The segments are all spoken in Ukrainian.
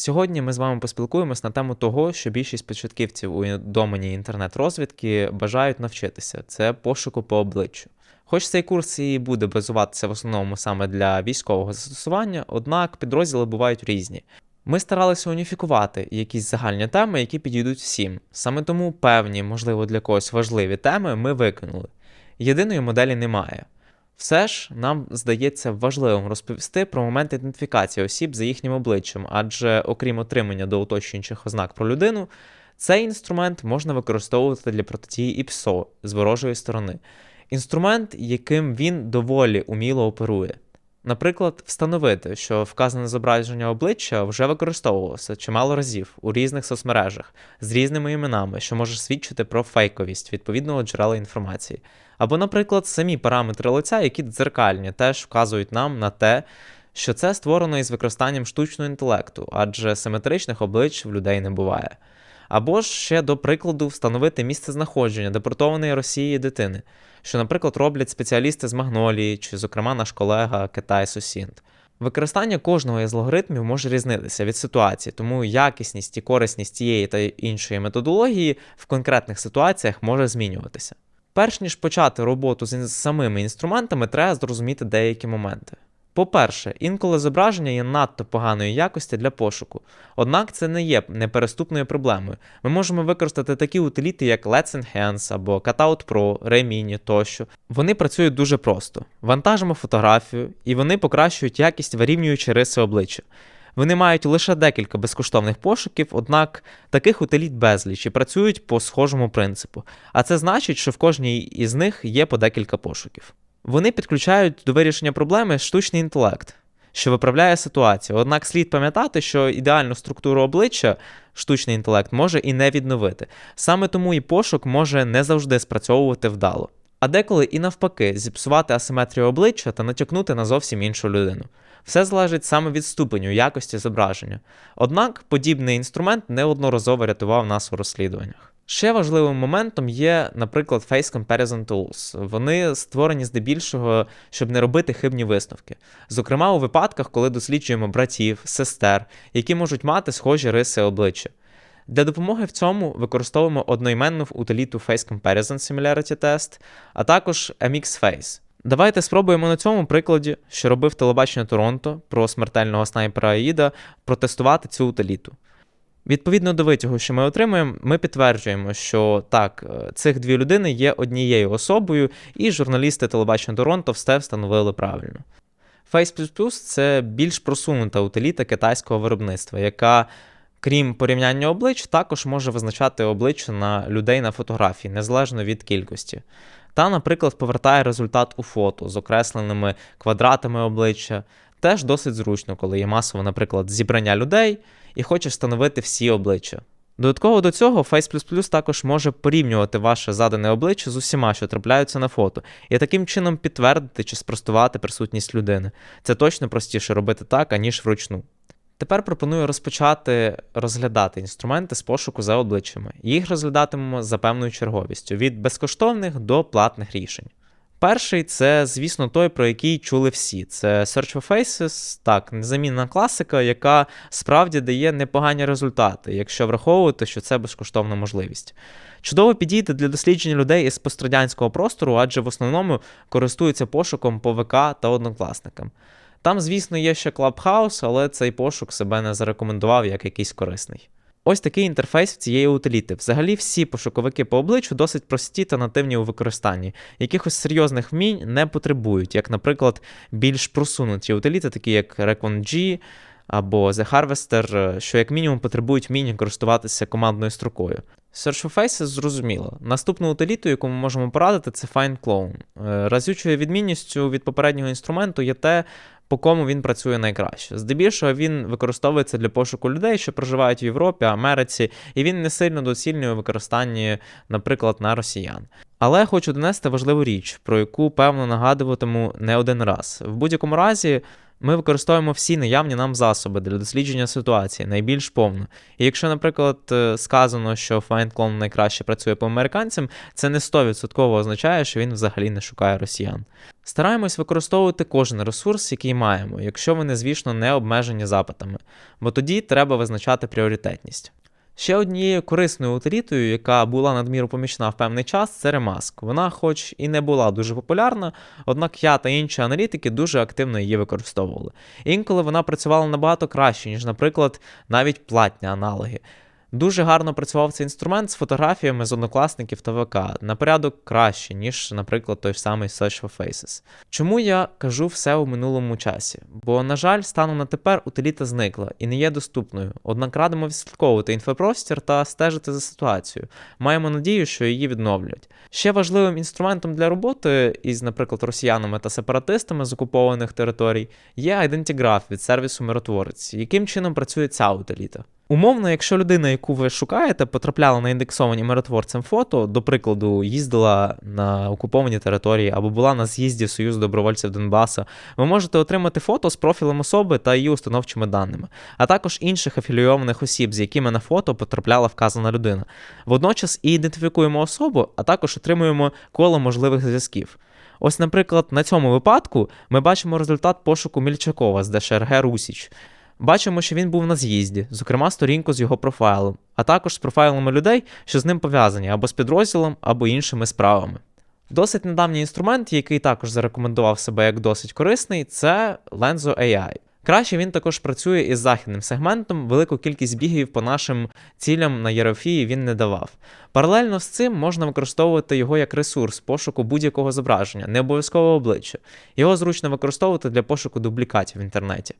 Сьогодні ми з вами поспілкуємось на тему того, що більшість початківців у домені інтернет-розвідки бажають навчитися це пошуку по обличчю. Хоч цей курс і буде базуватися в основному саме для військового застосування, однак підрозділи бувають різні. Ми старалися уніфікувати якісь загальні теми, які підійдуть всім. Саме тому певні, можливо, для когось важливі теми ми викинули. Єдиної моделі немає. Все ж нам здається важливим розповісти про момент ідентифікації осіб за їхнім обличчям, адже окрім отримання до уточнюючих ознак про людину, цей інструмент можна використовувати для протидії і ПСО з ворожої сторони. Інструмент, яким він доволі уміло оперує. Наприклад, встановити, що вказане зображення обличчя вже використовувалося чимало разів у різних соцмережах з різними іменами, що може свідчити про фейковість відповідного джерела інформації. Або, наприклад, самі параметри лиця, які дзеркальні, теж вказують нам на те, що це створено із використанням штучного інтелекту, адже симетричних облич в людей не буває. Або ж ще до прикладу встановити місце знаходження депортованої Росії дитини, що, наприклад, роблять спеціалісти з Магнолії чи, зокрема, наш колега Китай Сосінт. Використання кожного із логаритмів може різнитися від ситуації, тому якісність і корисність тієї та іншої методології в конкретних ситуаціях може змінюватися. Перш ніж почати роботу з самими інструментами, треба зрозуміти деякі моменти. По-перше, інколи зображення є надто поганої якості для пошуку, однак це не є непереступною проблемою. Ми можемо використати такі утиліти, як Let's Enhance або Cutout Pro, Remini тощо. Вони працюють дуже просто. Вантажимо фотографію, і вони покращують якість, вирівнюючи риси обличчя. Вони мають лише декілька безкоштовних пошуків, однак таких утиліт безліч і працюють по схожому принципу. А це значить, що в кожній із них є по декілька пошуків. Вони підключають до вирішення проблеми штучний інтелект, що виправляє ситуацію. Однак слід пам'ятати, що ідеальну структуру обличчя штучний інтелект може і не відновити. Саме тому і пошук може не завжди спрацьовувати вдало. А деколи і навпаки, зіпсувати асиметрію обличчя та натякнути на зовсім іншу людину. Все залежить саме від ступеню якості зображення. Однак подібний інструмент неодноразово рятував нас у розслідуваннях. Ще важливим моментом є, наприклад, Face Comparison Tools. Вони створені здебільшого, щоб не робити хибні висновки. Зокрема, у випадках, коли досліджуємо братів, сестер, які можуть мати схожі риси обличчя. Для допомоги в цьому використовуємо одноіменну утиліту Face Comparison Similarity Test, а також MX Face. Давайте спробуємо на цьому прикладі, що робив телебачення Торонто про смертельного снайпера Аїда, протестувати цю утиліту. Відповідно до витягу, що ми отримуємо, ми підтверджуємо, що так, е, цих дві людини є однією особою, і журналісти телебачення Торонто все встановили правильно. Face це більш просунута утиліта китайського виробництва, яка, крім порівняння облич, також може визначати обличчя на людей на фотографії, незалежно від кількості. Та, наприклад, повертає результат у фото з окресленими квадратами обличчя. Теж досить зручно, коли є масово, наприклад, зібрання людей і хочеш встановити всі обличчя. Додатково до цього Face також може порівнювати ваше задане обличчя з усіма, що трапляються на фото, і таким чином підтвердити чи спростувати присутність людини. Це точно простіше робити так, аніж вручну. Тепер пропоную розпочати розглядати інструменти з пошуку за обличчями. Їх розглядатимемо за певною черговістю від безкоштовних до платних рішень. Перший це, звісно, той, про який чули всі. Це Search for Faces, так, незамінна класика, яка справді дає непогані результати, якщо враховувати, що це безкоштовна можливість. Чудово підійти для дослідження людей із пострадянського простору, адже в основному користуються пошуком по ВК та однокласникам. Там, звісно, є ще Clubhouse, але цей пошук себе не зарекомендував як якийсь корисний. Ось такий інтерфейс цієї утиліти. Взагалі, всі пошуковики по обличчю досить прості та нативні у використанні. Якихось серйозних вмінь не потребують, як, наприклад, більш просунуті утиліти, такі як ReconG або The Harvester, що як мінімум потребують вміння користуватися командною строкою. Search for Faces зрозуміло. Наступну утиліту, яку ми можемо порадити, це FindClone. Е, разючою відмінністю від попереднього інструменту є те, по кому він працює найкраще. Здебільшого він використовується для пошуку людей, що проживають в Європі, Америці, і він не сильно доцільний у використанні, наприклад, на росіян. Але хочу донести важливу річ, про яку певно нагадуватиму не один раз. В будь-якому разі. Ми використовуємо всі наявні нам засоби для дослідження ситуації найбільш повно. І якщо, наприклад, е, сказано, що FindClone найкраще працює по американцям, це не 100% означає, що він взагалі не шукає росіян. Стараємось використовувати кожен ресурс, який маємо, якщо вони, звісно, не обмежені запитами, бо тоді треба визначати пріоритетність. Ще однією корисною утилітою, яка була надміру помічна в певний час, це ремаск. Вона, хоч і не була дуже популярна, однак я та інші аналітики дуже активно її використовували. Інколи вона працювала набагато краще, ніж, наприклад, навіть платні аналоги. Дуже гарно працював цей інструмент з фотографіями з однокласників та ВК на порядок краще, ніж, наприклад, той самий Search for Faces. Чому я кажу все у минулому часі? Бо, на жаль, станом на тепер утиліта зникла і не є доступною. Однак радимо відслідковувати інфопростір та стежити за ситуацією. Маємо надію, що її відновлять. Ще важливим інструментом для роботи із, наприклад, росіянами та сепаратистами з окупованих територій є Identigraph від сервісу Миротворець. Яким чином працює ця утиліта? Умовно, якщо людина, яку ви шукаєте, потрапляла на індексовані миротворцем фото, до прикладу, їздила на окуповані території або була на з'їзді Союзу добровольців Донбаса, ви можете отримати фото з профілем особи та її установчими даними, а також інших афілійованих осіб, з якими на фото потрапляла вказана людина. Водночас і ідентифікуємо особу, а також отримуємо коло можливих зв'язків. Ось, наприклад, на цьому випадку ми бачимо результат пошуку Мільчакова з ДШРГ Русіч. Бачимо, що він був на з'їзді, зокрема сторінку з його профайлом, а також з профайлами людей, що з ним пов'язані або з підрозділом, або іншими справами. Досить недавній інструмент, який також зарекомендував себе як досить корисний, це Lenzo AI. Краще він також працює із західним сегментом, велику кількість бігів по нашим цілям на єрофії він не давав. Паралельно з цим можна використовувати його як ресурс пошуку будь-якого зображення, не обов'язково обличчя. Його зручно використовувати для пошуку дублікатів в інтернеті.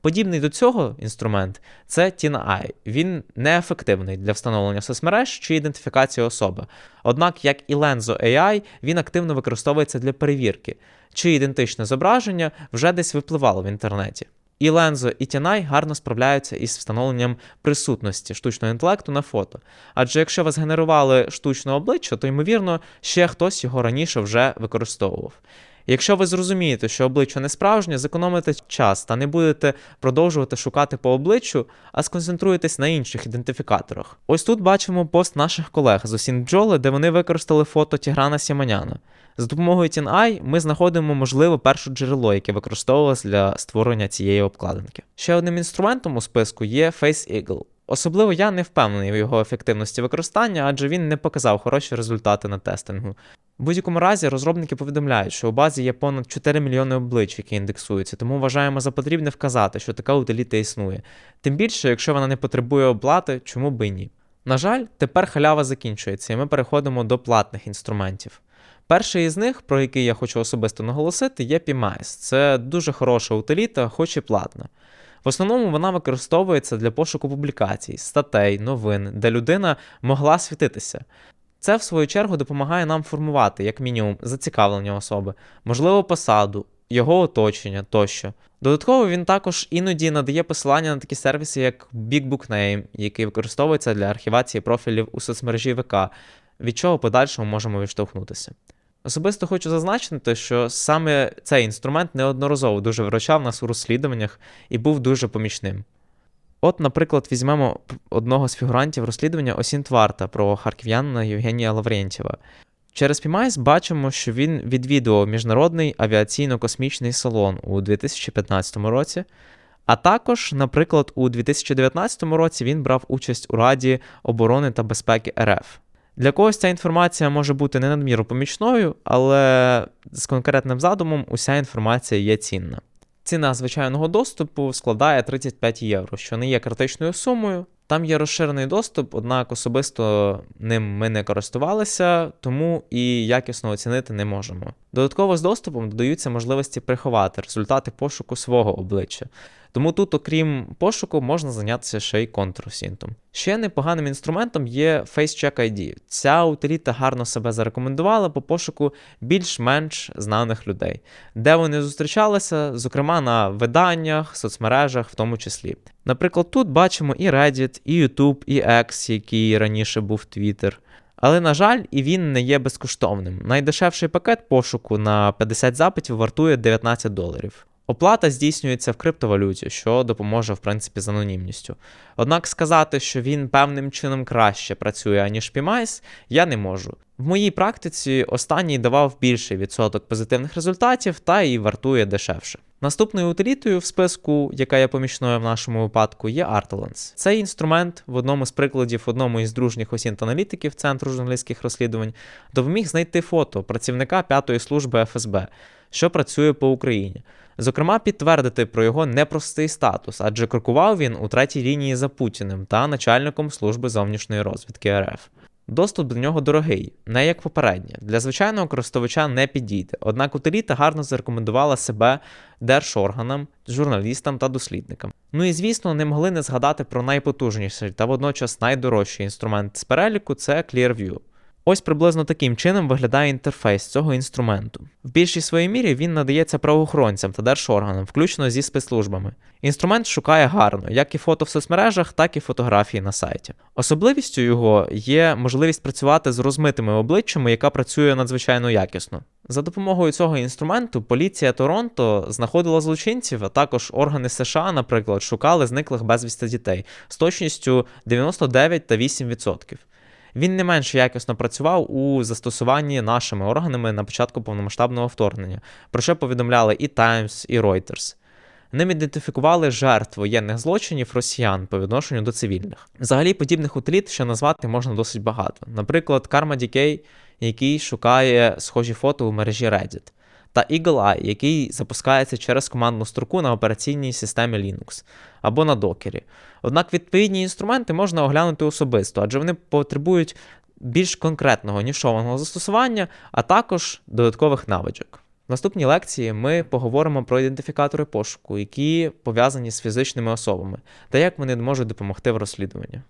Подібний до цього інструмент це TinEye. Він неефективний для встановлення соцмереж чи ідентифікації особи. Однак, як і Lenzo AI, він активно використовується для перевірки, чи ідентичне зображення вже десь випливало в інтернеті. І Лензо, і Тінай гарно справляються із встановленням присутності штучного інтелекту на фото. Адже якщо ви згенерували штучне обличчя, то ймовірно ще хтось його раніше вже використовував. Якщо ви зрозумієте, що обличчя не справжнє, зекономите час та не будете продовжувати шукати по обличчю, а сконцентруєтесь на інших ідентифікаторах. Ось тут бачимо пост наших колег з Осін Бджоли, де вони використали фото Тіграна Сіманяна. За допомогою TinEye ми знаходимо можливе перше джерело, яке використовувалось для створення цієї обкладинки. Ще одним інструментом у списку є Face Eagle. Особливо я не впевнений в його ефективності використання, адже він не показав хороші результати на тестингу. В будь-якому разі розробники повідомляють, що у базі є понад 4 мільйони облич, які індексуються, тому вважаємо за потрібне вказати, що така утиліта існує. Тим більше, якщо вона не потребує оплати, чому би ні. На жаль, тепер халява закінчується, і ми переходимо до платних інструментів. Перший із них, про який я хочу особисто наголосити, є PMICE. Це дуже хороша утиліта, хоч і платна. В основному вона використовується для пошуку публікацій, статей, новин, де людина могла світитися. Це, в свою чергу, допомагає нам формувати, як мінімум, зацікавлення особи, можливо, посаду, його оточення тощо. Додатково він також іноді надає посилання на такі сервіси, як BigBookName, який використовується для архівації профілів у соцмережі ВК, від чого подальшому можемо відштовхнутися. Особисто хочу зазначити, що саме цей інструмент неодноразово дуже виручав нас у розслідуваннях і був дуже помічним. От, наприклад, візьмемо одного з фігурантів розслідування Осін Тварта про харків'янина Євгенія Лаврентєва. Через PMICE бачимо, що він відвідував Міжнародний авіаційно-космічний салон у 2015 році. А також, наприклад, у 2019 році він брав участь у Раді оборони та безпеки РФ. Для когось ця інформація може бути не надміру помічною, але з конкретним задумом уся інформація є цінна. Ціна звичайного доступу складає 35 євро, що не є критичною сумою. Там є розширений доступ, однак особисто ним ми не користувалися, тому і якісно оцінити не можемо. Додатково з доступом додаються можливості приховати результати пошуку свого обличчя. Тому тут, окрім пошуку, можна зайнятися ще й контрсінтом. Ще непоганим інструментом є FaceCheck ID. Ця утиліта гарно себе зарекомендувала по пошуку більш-менш знаних людей, де вони зустрічалися, зокрема на виданнях, соцмережах, в тому числі. Наприклад, тут бачимо і Reddit, і YouTube, і X, який раніше був Twitter. Але, на жаль, і він не є безкоштовним. Найдешевший пакет пошуку на 50 запитів вартує 19 доларів. Оплата здійснюється в криптовалюті, що допоможе в принципі з анонімністю. Однак сказати, що він певним чином краще працює, аніж PMICE, я не можу. В моїй практиці останній давав більший відсоток позитивних результатів та і вартує дешевше. Наступною утилітою в списку, яка є помічною в нашому випадку, є Artalens. Цей інструмент в одному з прикладів одному із дружніх осінт аналітиків Центру журналістських розслідувань допоміг знайти фото працівника п'ятої служби ФСБ, що працює по Україні. Зокрема, підтвердити про його непростий статус, адже крокував він у третій лінії за Путіним та начальником служби зовнішньої розвідки РФ. Доступ до нього дорогий, не як попереднє. Для звичайного користувача не підійде. Однак утиліта гарно зарекомендувала себе держорганам, журналістам та дослідникам. Ну і звісно, не могли не згадати про найпотужніший та водночас найдорожчий інструмент з переліку це Clearview. Ось приблизно таким чином виглядає інтерфейс цього інструменту. В більшій своїй мірі він надається правоохоронцям та держорганам, включно зі спецслужбами. Інструмент шукає гарно, як і фото в соцмережах, так і фотографії на сайті. Особливістю його є можливість працювати з розмитими обличчями, яка працює надзвичайно якісно. За допомогою цього інструменту поліція Торонто знаходила злочинців, а також органи США, наприклад, шукали зниклих безвісти дітей з точністю 99 та 8%. Він не менш якісно працював у застосуванні нашими органами на початку повномасштабного вторгнення, про що повідомляли і Times, і Reuters. Ним ідентифікували жертв воєнних злочинів росіян по відношенню до цивільних. Взагалі, подібних утліт ще назвати можна досить багато. Наприклад, Karma Decay, який шукає схожі фото у мережі Reddit, та Eagle Eye, який запускається через командну строку на операційній системі Linux або на докері. Однак відповідні інструменти можна оглянути особисто, адже вони потребують більш конкретного нішованого застосування, а також додаткових навичок. В наступній лекції ми поговоримо про ідентифікатори пошуку, які пов'язані з фізичними особами, та як вони можуть допомогти в розслідуванні.